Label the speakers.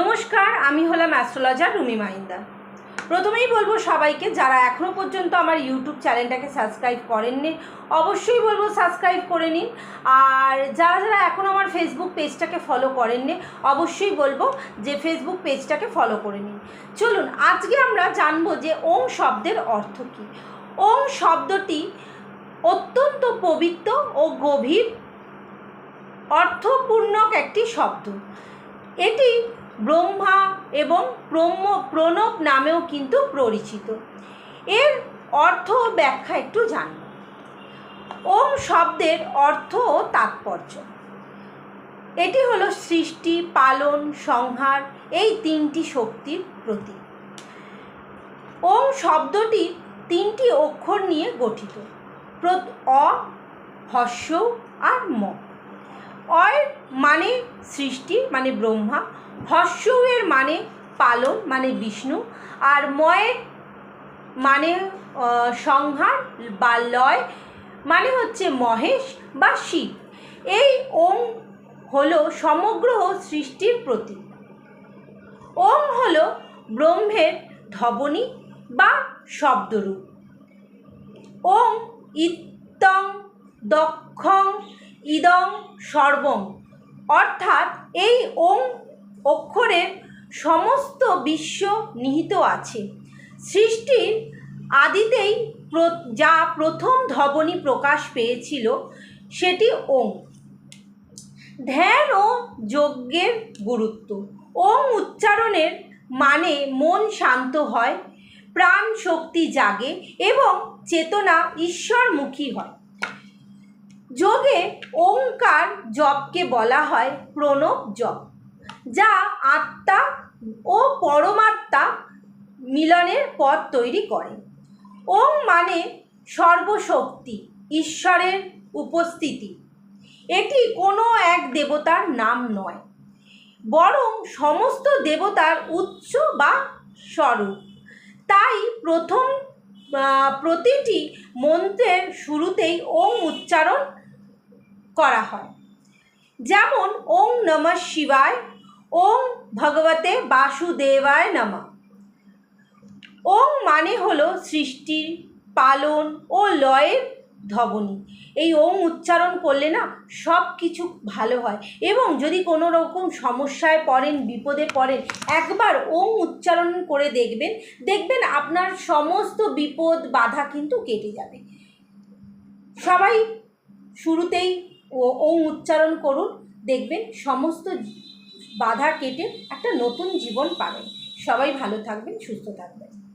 Speaker 1: নমস্কার, আমি হলাম অ্যাস্ট্রোলজার রুমি মাইন্দা। প্রথমেই বলব সবাইকে, যারা এখনও পর্যন্ত আমার ইউটিউব চ্যানেলটাকে সাবস্ক্রাইব করেননি, অবশ্যই বলব সাবস্ক্রাইব করে নিন। আর যারা যারা এখন আমার ফেসবুক পেজটাকে ফলো করেননি, অবশ্যই বলব যে ফেসবুক পেজটাকে ফলো করে নিন। চলুন, আজকে আমরা জানব যে ওম শব্দের অর্থ কী? ওম শব্দটি অত্যন্ত পবিত্র ও গভীর, অর্থপূর্ণক একটি শব্দ। এটি ব্রহ্মা এবং ব্রহ্ম প্রণব নামেও কিন্তু পরিচিত। এর অর্থ ব্যাখ্যা একটু জানব ওম শব্দের অর্থ ও তাৎপর্য। এটি হলো সৃষ্টি, পালন, সংহার এই তিনটি শক্তির প্রতীক। ওম শব্দটি তিনটি অক্ষর নিয়ে গঠিত। অ, হস্য আর ম। অয়ের মানে সৃষ্টি মানে ব্রহ্মা। হস্যের মানে পালন মানে বিষ্ণু, আর ময়ের মানে সংহার বা লয় মানে হচ্ছে মহেশ বা শিব। এই ওম হলো সমগ্র সৃষ্টির প্রতীক। ওম হলো ব্রহ্মের ধবনী বা শব্দরূপ। ওম ইত্তং, দক্ষং, ইদং, সর্বং। অর্থাৎ এই ওম অক্ষরের সমস্ত বিশ্ব নিহিত আছে। সৃষ্টির আদিতেই যা প্রথম ধবনী প্রকাশ পেয়েছিল সেটি ওম ধ্যান ও যজ্ঞের গুরুত্ব। ওম উচ্চারণের মানে মন শান্ত হয়, প্রাণ শক্তি জাগে এবং চেতনা ঈশ্বরমুখী হয়। যোগে ওঙ্কার জপকে বলা হয় প্রণব জপ। যা আত্মা ও পরমাত্মা মিলনের পথ তৈরি করে। ওম মানে সর্বশক্তি, ঈশ্বরের উপস্থিতি। এটি কোনো এক দেবতার নাম নয়, বরং সমস্ত দেবতার উৎস বা স্বরূপ। তাই প্রথম প্রতিটি মন্ত্রের শুরুতেই ওম উচ্চারণ করা হয়। যেমন ওম নমঃ শিবায় ওম ভগবতে বাসুদেবায় নমঃ। ওম মানে হলো সৃষ্টি, পালন ও লয়ের ধবনী। এই ওম উচ্চারণ করলে না সব কিছু ভালো হয় এবং যদি কোনো রকম সমস্যায় পড়েন, বিপদে পড়েন, একবার ওম উচ্চারণ করে দেখবেন দেখবেন আপনার সমস্ত বিপদ, বাধা কিন্তু কেটে যাবে। সবাই শুরুতেই ও উচ্চারণ করুন, দেখবেন সমস্ত বাধা কেটে একটা নতুন জীবন পাবেন। সবাই ভালো থাকবেন সুস্থ থাকবেন।